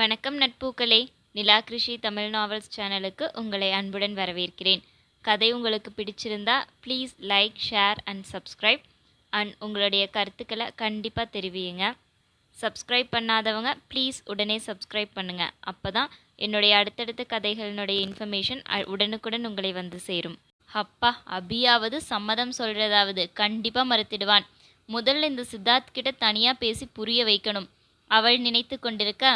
வணக்கம் நட்பூக்களே. நிலா கிருஷி தமிழ் நாவல்ஸ் சேனலுக்கு உங்களை அன்புடன் வரவேற்கிறேன். கதை உங்களுக்கு பிடிச்சிருந்தா please like share and subscribe. And உங்களுடைய கருத்துக்களை கண்டிப்பாக தெரிவியுங்க. சப்ஸ்கிரைப் பண்ணாதவங்க ப்ளீஸ் உடனே சப்ஸ்கிரைப் பண்ணுங்கள் அப்போ தான் என்னுடைய அடுத்தடுத்த கதைகளினுடைய இன்ஃபர்மேஷன் உடனுக்குடன் உங்களை வந்து சேரும். அப்பா அபியாவது சம்மதம் சொல்கிறதாவது கண்டிப்பாக மறுத்திடுவான். முதல்ல இந்த சித்தார்த் கிட்ட தனியாக பேசி புரிய வைக்கணும். அவள் நினைத்து கொண்டிருக்க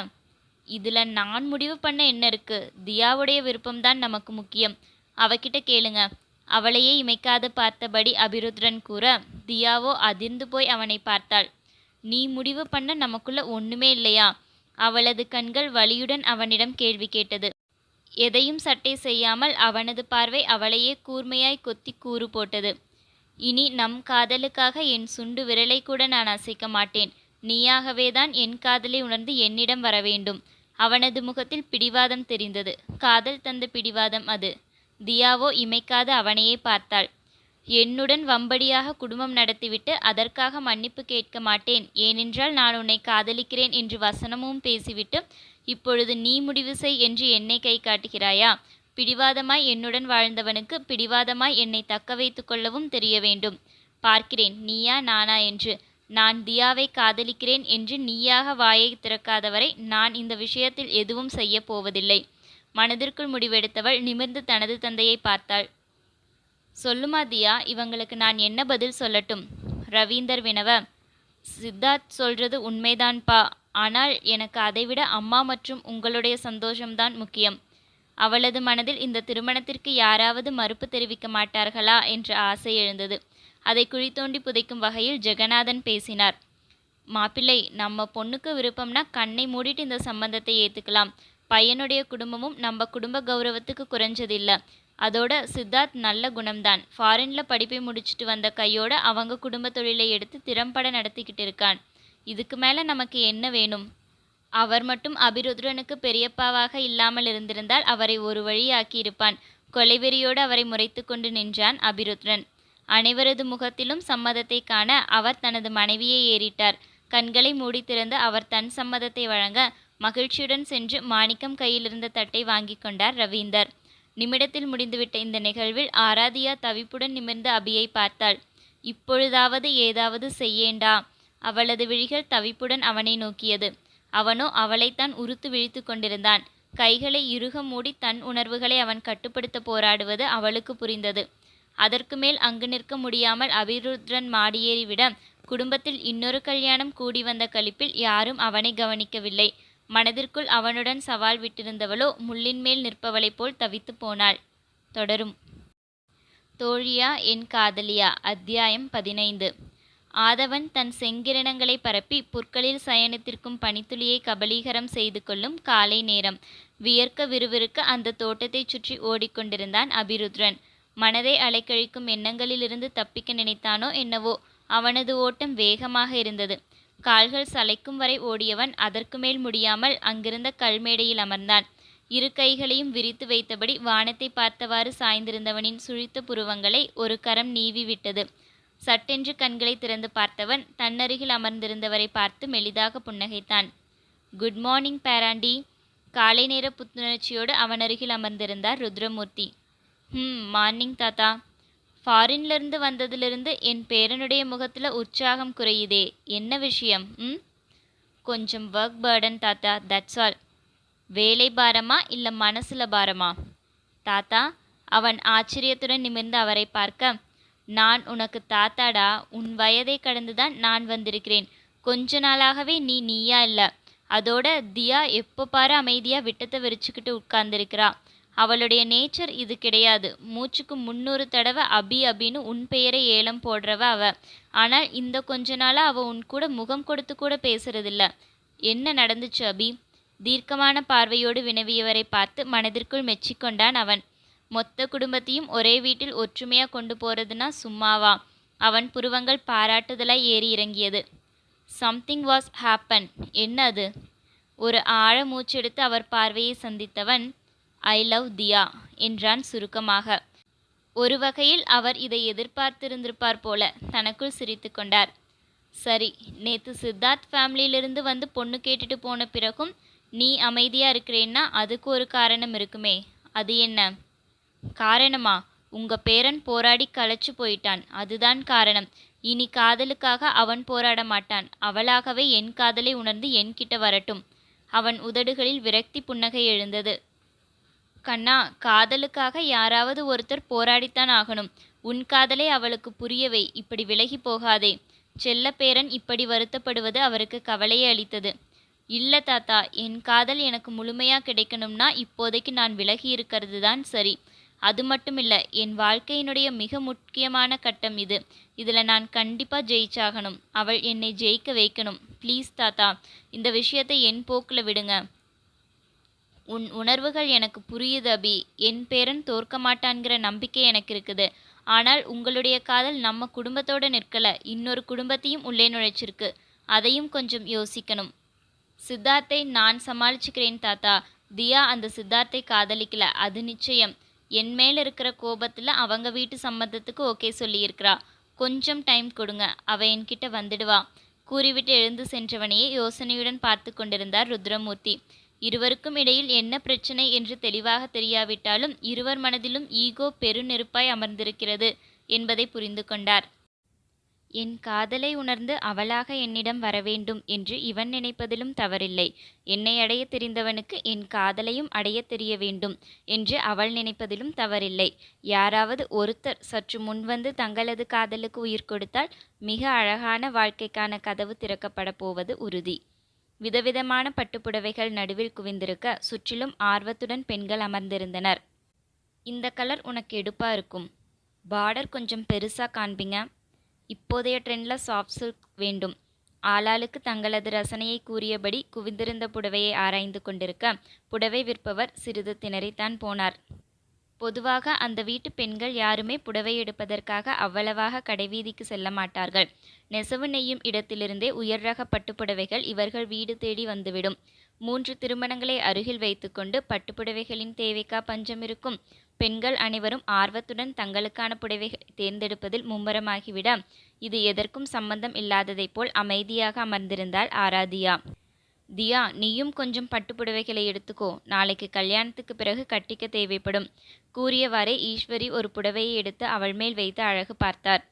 இதில் நான் முடிவு பண்ண என்ன இருக்கு? தியாவுடைய விருப்பம்தான் நமக்கு முக்கியம். அவகிட்ட கேளுங்க. அவளையே இமைக்காது பார்த்தபடி அபிருத்ரன் கூற தியாவோ அதிர்ந்து போய் அவனை பார்த்தாள். நீ முடிவு பண்ண நமக்குள்ள ஒண்ணுமே இல்லையா? அவளது கண்கள் வலியுடன் அவனிடம் கேள்வி கேட்டது. எதையும் சட்டை செய்யாமல் அவனது பார்வை அவளையே கூர்மையாய் கொத்தி கூறு போட்டது. இனி நம் காதலுக்காக என் சுண்டு விரலை கூட நான் அசைக்க மாட்டேன். நீயாகவேதான் என் காதலை உணர்ந்து என்னிடம் வர வேண்டும். அவனது முகத்தில் பிடிவாதம் தெரிந்தது. காதல் தந்த பிடிவாதம் அது. தியாவோ இமைக்காது அவனையே பார்த்தாள். என்னுடன் வம்படியாக குடும்பம் நடத்திவிட்டு அதற்காக மன்னிப்பு கேட்க மாட்டேன். ஏனென்றால் நான் உன்னை காதலிக்கிறேன் என்று வசனமும் பேசிவிட்டு இப்பொழுது நீ முடிவு செய் என்று என்னை கை காட்டுகிறாயா? பிடிவாதமாய் என்னுடன் வாழ்ந்தவனுக்கு பிடிவாதமாய் என்னை தக்க வைத்து கொள்ளவும் தெரிய வேண்டும். பார்க்கிறேன் நீயா நானா? என்று. நான் தியாவை காதலிக்கிறேன் என்று நீயாக வாயை திறக்காதவரை நான் இந்த விஷயத்தில் எதுவும் செய்ய போவதில்லை. மனதிற்குள் முடிவெடுத்தவள் நிமிர்ந்து தனது தந்தையை பார்த்தாள். சொல்லுமா தியா இவங்களுக்கு நான் என்ன பதில் சொல்லட்டும்? ரவீந்தர் வினவ சித்தார்த் சொல்றது உண்மைதான்பா ஆனால் எனக்கு அதைவிட அம்மா மற்றும் உங்களுடைய சந்தோஷம்தான் முக்கியம். அவளது மனதில் இந்த திருமணத்திற்கு யாராவது மறுப்பு தெரிவிக்க மாட்டார்களா? என்ற ஆசை எழுந்தது. அதை குழி தோண்டி புதைக்கும் வகையில் ஜெகநாதன் பேசினார். மாப்பிள்ளை நம்ம பொண்ணுக்கு விருப்பம்னா கண்ணை மூடிட்டு இந்த சம்பந்தத்தை ஏற்றுக்கலாம் பையனுடைய குடும்பமும் நம்ம குடும்ப கௌரவத்துக்கு குறைஞ்சதில்லை. அதோட சித்தார்த் நல்ல குணம்தான். ஃபாரின்ல படிப்பை முடிச்சுட்டு வந்த கையோட அவங்க குடும்ப தொழிலை எடுத்து திறம்பட நடத்திக்கிட்டு இருக்கான். இதுக்கு மேலே நமக்கு என்ன வேணும்? அவர் மட்டும் அபிருத்ரனுக்கு பெரியப்பாவாக இல்லாமல் இருந்திருந்தால் அவரை ஒரு வழியாக்கியிருப்பான். கொலைவெறியோடு அவரை முறைத்து கொண்டு நின்றான் அபிருத்ரன். அனைவரது முகத்திலும் சம்மதத்தை காண அவர் தனது மனைவியை ஏறிட்டார். கண்களை மூடி திறந்து அவர் தன் சம்மதத்தை வழங்க மகிழ்ச்சியுடன் சென்று மாணிக்கம் கையிலிருந்த தட்டை வாங்கி கொண்டார் ரவீந்தர். நிமிடத்தில் முடிந்துவிட்ட இந்த நிகழ்வில் ஆராதியா தவிப்புடன் நிமிர்ந்து அபியை பார்த்தாள். இப்பொழுதாவது ஏதாவது செய்யேண்டா? அவளது விழிகள் தவிப்புடன் அவனை நோக்கியது. அவனோ அவளைத்தான் உறுத்து விழித்து கொண்டிருந்தான். கைகளை இறுக மூடி தன் உணர்வுகளை அவன் கட்டுப்படுத்த போராடுவது அவளுக்கு புரிந்தது. அதற்கு மேல் அங்கு நிற்க முடியாமல் அபிருத்ரன் மாடியேறிவிட குடும்பத்தில் இன்னொரு கல்யாணம் கூடி வந்த கழிப்பில் யாரும் அவனை கவனிக்கவில்லை. மனதிற்குள் அவனுடன் சவால் விட்டிருந்தவளோ முள்ளின் மேல் நிற்பவளைப் போல் தவித்து போனாள். தொடரும். தோழியா என் காதலியா? அத்தியாயம் பதினைந்து. ஆதவன் தன் செங்கிரணங்களை பரப்பி புற்களில் சயனித்திருக்கும் பனித்துளியை கபலீகரம் செய்து கொள்ளும் காலை நேரம். வியர்க்க விறுவிறுக்க அந்த தோட்டத்தைச் சுற்றி ஓடிக்கொண்டிருந்தான் அபிருத்ரன். மனதை அலைக்கழிக்கும் எண்ணங்களிலிருந்து தப்பிக்க நினைத்தானோ என்னவோ அவனது ஓட்டம் வேகமாக இருந்தது. கால்கள் சளைக்கும் வரை ஓடியவன் அதற்கு மேல் முடியாமல் அங்கிருந்த கல்மேடையில் அமர்ந்தான். இரு கைகளையும் விரித்து வைத்தபடி வானத்தை பார்த்தவாறு சாய்ந்திருந்தவனின் சுழித்த புருவங்களை ஒரு கரம் நீவி விட்டது. சட்டென்று கண்களை திறந்து பார்த்தவன் தன்னருகில் அமர்ந்திருந்தவரை பார்த்து மெலிதாக புன்னகைத்தான். குட் மார்னிங் பேராண்டி. காலை நேர புத்துணர்ச்சியோடு அவன் அருகில் அமர்ந்திருந்தார் ருத்ரமூர்த்தி. ம் மார்னிங் தாத்தா. ஃபாரின்லேருந்து வந்ததுலேருந்து என் பேரனுடைய முகத்தில் உற்சாகம் குறையுதே. என்ன விஷயம்? ம் கொஞ்சம் ஒர்க் பேர்டன் தாத்தா தட்ஸ் ஆல் வேலை பாரமா இல்லை மனசில் பாரமா? தாத்தா அவன் ஆச்சரியத்துடன் நிமிர்ந்து அவரை பார்க்க நான் உனக்கு தாத்தாடா உன் வயதை கடந்துதான் நான் வந்திருக்கிறேன். கொஞ்ச நாளாகவே நீ நீயா இல்லை. அதோட தியா எப்போ பாரு அமைதியாக விட்டத்தை விரிச்சுக்கிட்டு உட்கார்ந்துருக்கிறா. அவளுடைய நேச்சர் இது கிடையாது. மூச்சுக்கு முந்நூறு தடவை அபி அபின்னு உன் பெயரை ஏலம் போடுறவ அவ. ஆனால் இந்த கொஞ்ச நாளாக அவ உன் கூட முகம் கொடுத்து கூட பேசுறதில்ல. என்ன நடந்துச்சு அபி? தீர்க்கமான பார்வையோடு வினவியவரை பார்த்து மனதிற்குள் மெச்சிக்கொண்டான் அவன். மொத்த குடும்பத்தையும் ஒரே வீட்டில் ஒற்றுமையாக கொண்டு போறதுனா சும்மாவா? அவன் புருவங்கள் பாராட்டுதலாய் ஏறி இறங்கியது. சம்திங் வாஸ் ஹேப்பன் என்ன அது? ஒரு ஆழ மூச்செடுத்து அவர் பார்வையை சந்தித்தவன் ஐ லவ் தியா என்றான் சுருக்கமாக. ஒரு வகையில் அவர் இதை எதிர்பார்த்திருந்திருப்பார் போல தனக்குள் சிரித்து கொண்டார். சரி நேத்து சித்தார்த் ஃபேமிலியிலிருந்து வந்து பொண்ணு கேட்டுட்டு போன பிறகும் நீ அமைதியாக இருக்கிறேன்னா அதுக்கு ஒரு காரணம் இருக்குமே. அது என்ன? காரணமா? உங்க பேரன் போராடி களைச்சு போயிட்டான். அதுதான் காரணம். இனி காதலுக்காக அவன் போராட மாட்டான். அவளாகவே என் காதலை உணர்ந்து என்கிட்ட வரட்டும். அவன் உதடுகளில் விரக்தி புன்னகை எழுந்தது. கண்ணா காதலுக்காக யாராவது ஒருத்தர் போராடித்தான் ஆகணும். உன் காதலை அவளுக்கு புரியவை இப்படி விலகி போகாதே. செல்லப்பேரன் இப்படி வருத்தப்படுவது அவருக்கு கவலையை அளித்தது. இல்ல தாத்தா என் காதல் எனக்கு முழுமையா கிடைக்கணும்னா இப்போதைக்கு நான் விலகி இருக்கிறது தான் சரி. அது மட்டும் இல்லை என் வாழ்க்கையினுடைய மிக முக்கியமான கட்டம் இது. இதுல நான் கண்டிப்பா ஜெயிச்சாகணும். அவள் என்னை ஜெயிக்க வைக்கணும். ப்ளீஸ் தாத்தா இந்த விஷயத்தை என் போக்கில் விடுங்க. உன் உணர்வுகள் எனக்கு புரியுது அபி. என் பேரன் தோற்க மாட்டான்கிற நம்பிக்கை எனக்கு இருக்குது. ஆனால் உங்களுடைய காதல் நம்ம குடும்பத்தோடு நிற்கல. இன்னொரு குடும்பத்தையும் உள்ளே நுழைச்சிருக்கு. அதையும் கொஞ்சம் யோசிக்கணும். சித்தார்த்தை நான் சமாளிச்சுக்கிறேன் தாத்தா. தியா அந்த சித்தார்த்தை காதலிக்கல. அது நிச்சயம். என் மேல இருக்கிற கோபத்தில் அவங்க வீட்டு சம்மந்தத்துக்கு ஓகே சொல்லியிருக்கிறா. கொஞ்சம் டைம் கொடுங்க. அவ என்கிட்ட வந்துடுவா. கூறிவிட்டு எழுந்து சென்றவனையே யோசனையுடன் பார்த்து கொண்டிருந்தார் ருத்ரமூர்த்தி. இருவருக்கும் இடையில் என்ன பிரச்சனை என்று தெளிவாக தெரியாவிட்டாலும் இருவர் மனதிலும் ஈகோ பெருநெருப்பாய் அமர்ந்திருக்கிறது என்பதை புரிந்து கொண்டார். என் காதலை உணர்ந்து அவளாக என்னிடம் வரவேண்டும் என்று இவன் நினைப்பதிலும் தவறில்லை. என்னை அடைய தெரிந்தவனுக்கு என் காதலையும் அடைய தெரிய வேண்டும் என்று அவள் நினைப்பதிலும் தவறில்லை. யாராவது ஒருத்தர் சற்று முன்வந்து தங்களது காதலுக்கு உயிர் கொடுத்தால் மிக அழகான வாழ்க்கைக்கான கதவு திறக்கப்பட போவது உறுதி. விதவிதமான பட்டுப்புடவைகள் நடுவில் குவிந்திருக்க சுற்றிலும் ஆர்வத்துடன் பெண்கள் அமர்ந்திருந்தனர். இந்த கலர் உனக்கு எடுப்பா இருக்கும். பார்டர் கொஞ்சம் பெருசாக காண்பிங்க. இப்போதைய ட்ரெண்டில் சாஃப்ட் சில்க் வேண்டும். ஆளாளுக்கு தங்களது ரசனையை கூறியபடி குவிந்திருந்த புடவையை ஆராய்ந்து கொண்டிருக்க புடவை விற்பவர் சிறிது திணறித்தான் போனார். பொதுவாக அந்த வீட்டு பெண்கள் யாருமே புடவை எடுப்பதற்காக அவ்வளவாக கடைவீதிக்கு செல்ல மாட்டார்கள். நெசவு நெய்யும் இடத்திலிருந்தே உயர் ரக பட்டுப்புடவைகள் இவர்கள் வீடு தேடி வந்துவிடும். மூன்று திருமணங்களை அருகில் வைத்துக்கொண்டு பட்டுப்புடவைகளின் தேவைக்கா பஞ்சம் இருக்கும். பெண்கள் அனைவரும் ஆர்வத்துடன் தங்களுக்கான புடவைகளை தேர்ந்தெடுப்பதில் மும்முரமாகிவிட. இது எதற்கும் சம்பந்தம் இல்லாததைப் போல் அமைதியாக அமர்ந்திருந்தாள் ஆராதியா. தியா நீயும் கொஞ்சம் பட்டுப்புடவைகளை எடுத்துக்கோ. நாளைக்கு கல்யாணத்துக்கு பிறகு கட்டிக்க தேவைப்படும். கூறியவாறே ஈஸ்வரி ஒரு புடவையை எடுத்து அவள் மேல் வைத்து அழகு பார்த்தார்.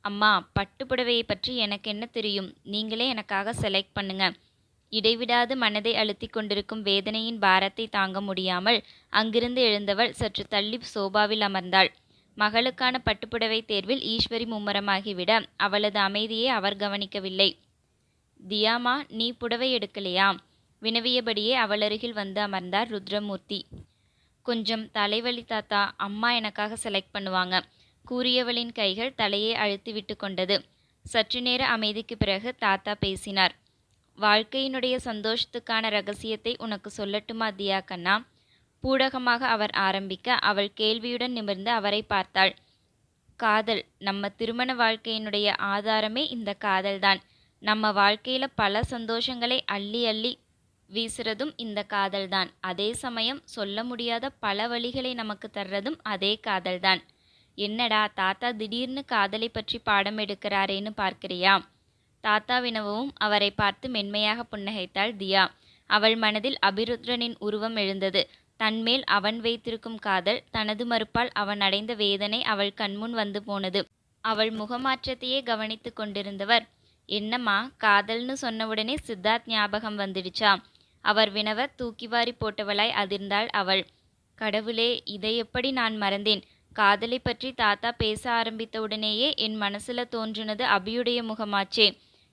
அம்மா பட்டுப்புடவையை பற்றி எனக்கு என்ன தெரியும்? நீங்களே எனக்காக செலக்ட் பண்ணுங்க. இடைவிடாது மனதை அழுத்தி கொண்டிருக்கும் வேதனையின் பாரத்தை தாங்க முடியாமல் அங்கிருந்து எழுந்தவள் சற்று தள்ளி சோபாவில் அமர்ந்தாள். மகளுக்கான பட்டுப்புடவை தேர்வில் ஈஸ்வரி மும்முரமாகிவிட அவளது அமைதியை அவர் கவனிக்கவில்லை. தியாமா நீ புடவை எடுக்கலையா? வினவியபடியே அவளருகில் வந்து அமர்ந்தார் ருத்ரமூர்த்தி. கொஞ்சம் தலைவலி தாத்தா அம்மா எனக்காக செலக்ட் பண்ணுவாங்க. கூறியவளின் கைகள் தலையை அழுத்தி விட்டு கொண்டது சற்று நேர அமைதிக்கு பிறகு தாத்தா பேசினார். வாழ்க்கையினுடைய சந்தோஷத்துக்கான ரகசியத்தை உனக்கு சொல்லட்டுமா தியா கண்ணா பூடகமாக அவர் ஆரம்பிக்க அவள் கேள்வியுடன் நிமிர்ந்து அவரை பார்த்தாள். காதல். நம்ம திருமண வாழ்க்கையினுடைய ஆதாரமே இந்த காதல்தான். நம்ம வாழ்க்கையில பல சந்தோஷங்களை அள்ளி அள்ளி வீசுறதும் இந்த காதல்தான். அதே சமயம் சொல்ல முடியாத பல வழிகளை நமக்கு தர்றதும் அதே காதல்தான். என்னடா தாத்தா திடீர்னு காதலை பற்றி பாடம் எடுக்கிறாரேன்னு பார்க்கிறியா? தாத்தா வினவும் அவரை பார்த்து மென்மையாக புன்னகைத்தாள் தியா. அவள் மனதில் அபிருத்ரனின் உருவம் எழுந்தது. தன்மேல் அவன் வைத்திருக்கும் காதல் தனது மறுப்பால் அவன் அடைந்த வேதனை அவள் கண்முன் வந்து போனது. அவள் முகமாற்றத்தையே கவனித்து கொண்டிருந்தவர் என்னம்மா காதல்னு சொன்னவுடனே சித்தார்த் ஞாபகம் வந்துடுச்சா? அவர் வினவ தூக்கிவாரி போட்டவளாய் அதிர்ந்தாள் அவள். கடவுளே இதை எப்படி நான் மறந்தேன்? காதலை பற்றி தாத்தா பேச ஆரம்பித்தவுடனேயே என் மனசுல தோன்றினது அபியுடைய முகமாச்சே.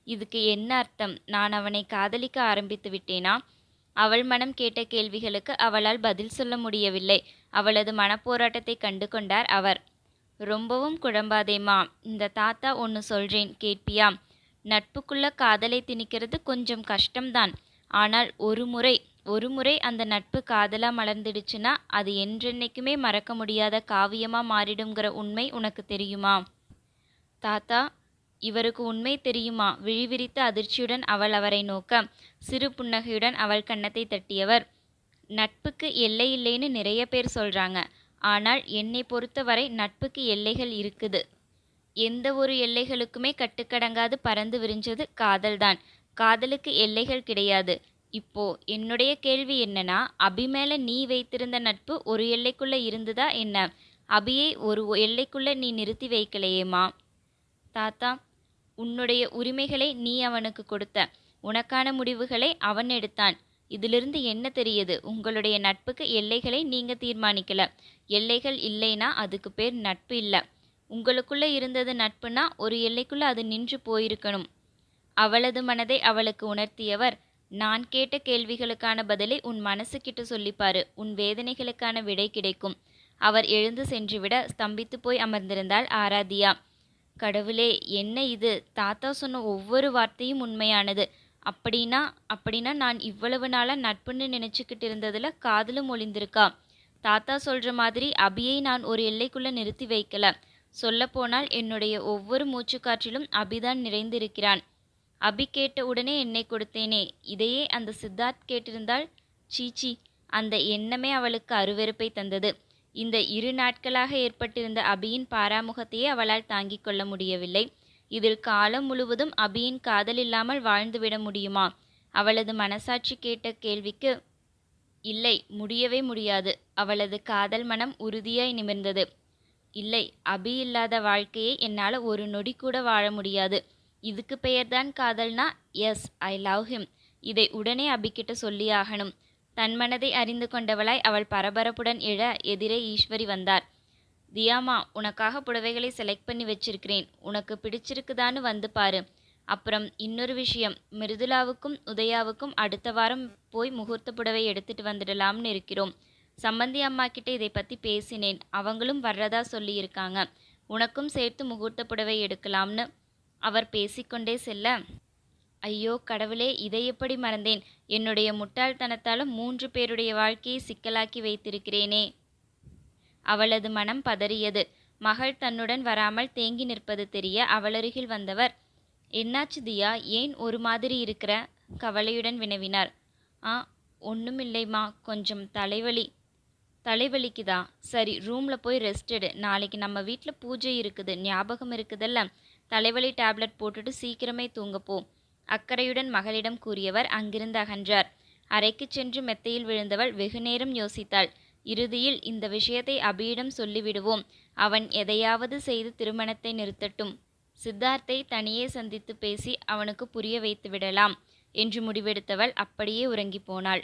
இதுக்கு என்ன அர்த்தம்? நான் அவனை காதலிக்க ஆரம்பித்து விட்டேனா? அவள் மனம் கேட்ட கேள்விகளுக்கு அவளால் பதில் சொல்ல முடியவில்லை. அவளது மனப்போராட்டத்தை கண்டு கொண்டார் அவர். ரொம்பவும் குழம்பாதேம்மா. இந்த தாத்தா ஒன்று சொல்றேன். கேட்பியா? நட்புக்குள்ள காதலை திணிக்கிறது கொஞ்சம் கஷ்டம்தான். ஆனால் ஒரு முறை ஒரு முறை அந்த நட்பு காதலா மலர்ந்துடுச்சுன்னா அது என்றென்னைக்குமே மறக்க முடியாத காவியமா மாறிடுங்கிற உண்மை உனக்கு தெரியுமா? தாத்தா இவருக்கு உண்மை தெரியுமா? விழிவிரித்த அதிர்ச்சியுடன் அவள் அவரை நோக்க சிறு புன்னகையுடன் அவள் கன்னத்தை தட்டியவர். நட்புக்கு எல்லை இல்லைன்னு நிறைய பேர் சொல்றாங்க. ஆனால் என்னை பொறுத்தவரை நட்புக்கு எல்லைகள் இருக்குது. எந்த ஒரு எல்லைகளுக்குமே கட்டுக்கடங்காது பறந்து விரிஞ்சது காதல்தான். காதலுக்கு எல்லைகள் கிடையாது. இப்போ என்னுடைய கேள்வி என்னன்னா அபி மேல நீ வைத்திருந்த நட்பு ஒரு எல்லைக்குள்ள இருந்ததா என்ன? அபியை ஒரு எல்லைக்குள்ள நீ நிறுத்தி வைக்கலையேமா தாத்தா உன்னுடைய உரிமைகளை நீ அவனுக்கு கொடுத்த உனக்கான முடிவுகளை அவன் எடுத்தான். இதிலிருந்து என்ன தெரியுது? உங்களுடைய நட்புக்கு எல்லைகளை நீங்க தீர்மானிக்கல. எல்லைகள் இல்லைனா அதுக்கு பேர் நட்பு இல்லை. உங்களுக்குள்ள இருந்தது நட்புனா ஒரு எல்லைக்குள்ள அது நின்று போயிருக்கணும். அவளது மனதை அவளுக்கு உணர்த்தியவர் நான் கேட்ட கேள்விகளுக்கான பதிலை உன் மனசுக்கிட்ட சொல்லிப்பாரு. உன் வேதனைகளுக்கான விடை கிடைக்கும். அவர் எழுந்து சென்றுவிட ஸ்தம்பித்து போய் அமர்ந்திருந்தாள் ஆராதியா. கடவுளே என்ன இது? தாத்தா சொன்ன ஒவ்வொரு வார்த்தையும் உண்மையானது. அப்படின்னா அப்படின்னா நான் இவ்வளவு நாளாக நட்புன்னு நினச்சிக்கிட்டு இருந்ததில் காதலும் ஒளிந்திருக்கா? தாத்தா சொல்கிற மாதிரி அபியை நான் ஒரு எல்லைக்குள்ளே நிறுத்தி வைக்கல. சொல்லப்போனால் என்னுடைய ஒவ்வொரு மூச்சுக்காற்றிலும் அபிதான் நிறைந்திருக்கிறான். அபி கேட்ட உடனே என்னை கொடுத்தேனே. இதையே அந்த சித்தார்த் கேட்டிருந்தால் சீச்சி அந்த எண்ணமே அவளுக்கு அருவெறுப்பை தந்தது. இந்த இரு நாட்களாக ஏற்பட்டிருந்த அபியின் பாராமுகத்தையே அவளால் தாங்கிக் கொள்ள முடியவில்லை. இதில் காலம் முழுவதும் அபியின் காதல் இல்லாமல் வாழ்ந்துவிட முடியுமா? அவளது மனசாட்சி கேட்ட கேள்விக்கு இல்லை முடியவே முடியாது. அவளது காதல் மனம் உறுதியாய் நிமிர்ந்தது. இல்லை அபி இல்லாத வாழ்க்கையை என்னால் ஒரு நொடி கூட வாழ முடியாது. இதுக்கு பெயர்தான் காதல்னா எஸ் ஐ லவ் ஹிம் இதை உடனே அபிக்கிட்ட சொல்லியாகணும் தன் மனதை அறிந்து கொண்டவளாய் அவள் பரபரப்புடன் எழ எதிரே ஈஸ்வரி வந்தார். தியாமா உனக்காக புடவைகளை செலக்ட் பண்ணி வச்சிருக்கிறேன். உனக்கு பிடிச்சிருக்குதான்னு வந்து பாரு. அப்புறம் இன்னொரு விஷயம். மிருதுலாவுக்கும் உதயாவுக்கும் அடுத்த வாரம் போய் முகூர்த்த புடவை எடுத்துட்டு வந்துடலாம்னு இருக்கிறோம். சம்பந்தி அம்மா கிட்ட இதை பற்றி பேசினேன். அவங்களும் வர்றதா சொல்லியிருக்காங்க. உனக்கும் சேர்த்து முகூர்த்த புடவை எடுக்கலாம்னு அவர் பேசிக்கொண்டே செல்ல ஐயோ கடவுளே இதை எப்படி மறந்தேன்? என்னுடைய முட்டாள்தனத்தாலும் மூன்று பேருடைய வாழ்க்கையை சிக்கலாக்கி வைத்திருக்கிறேனே அவளது மனம் பதறியது. மகள் தன்னுடன் வராமல் தேங்கி நிற்பது தெரிய அவளருகில் வந்தவர் என்னாச்சு தியா ஏன் ஒரு மாதிரி இருக்கிற கவலையுடன் வினவினார். ஆ ஒன்றுமில்லைம்மா கொஞ்சம் தலைவலி. தலைவலிக்குதா? சரி ரூமில் போய் ரெஸ்ட் எடு. நாளைக்கு நம்ம வீட்டில் பூஜை இருக்குது ஞாபகம் இருக்குதல்ல. தலைவலி டேப்லெட் போட்டுட்டு சீக்கிரமே தூங்கப்போ. அக்கறையுடன் மகளிடம் கூறியவர் அங்கிருந்து அகன்றார். அறைக்கு சென்று மெத்தையில் விழுந்தவள் வெகுநேரம் யோசித்தாள். இறுதியில் இந்த விஷயத்தை அபியிடம் சொல்லிவிடுவோம். அவன் எதையாவது செய்து திருமணத்தை நிறுத்தட்டும். சித்தார்த்தை தனியே சந்தித்து பேசி அவனுக்கு புரிய வைத்து விடலாம் என்று முடிவெடுத்தவள் அப்படியே உறங்கி போனாள்.